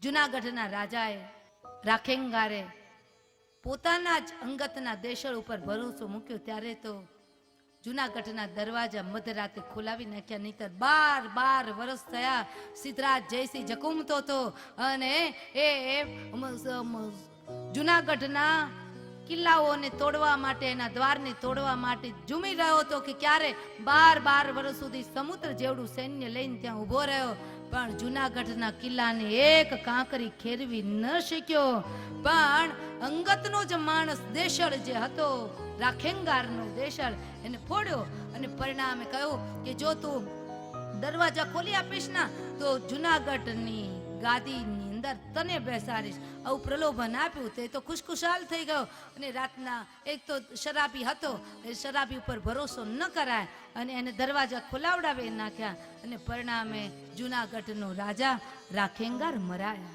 જુનાગઢના રાજાએ રાખેંગારે પોતાના જ અંગતના દેશળ ઉપર ભરોસો મૂક્યો. ત્યારે તો જુનાગઢના દરવાજા મધરાતે ખોલાવી નાખ્યા. નહીતર બાર બાર વર્ષ થયા સિદ્ધરાજ જયસિંહ જકુમતો હતો. અને એ જુનાગઢના કિલ્લાઓને તોડવા માટે, એના દ્વારને તોડવા માટે ઝૂમી રહ્યો હતો કે ક્યારે? બાર બાર વર્ષ સુધી સમુદ્ર જેવડું સૈન્ય લઈને ત્યાં ઊભો રહ્યો. પણ જુનાગઢના કિલ્લાને એક કાંકરી ખેરવી ન શક્યો. પણ અંગતનો જ માણસ દેશળ જે હતો, રાખેંગારનો દેશળ, એને ફોડ્યો અને પરિણામે કહ્યું કે જો તું દરવાજા ખોલી આપીશ ના, તો જુનાગઢની ગાદીની અંદર તને બેસાડીશ. આવું પ્રલોભન આપ્યું તે તો ખુશખુશાલ થઈ ગયો. અને રાતના એક તો શરાબી હતો, એ શરાબી ઉપર ભરોસો ન કરાય. અને એને દરવાજા ખોલાવડાવી નાખ્યા. અને પરિણામે જુનાગઢનો રાજા રાખેંગાર મરાયા.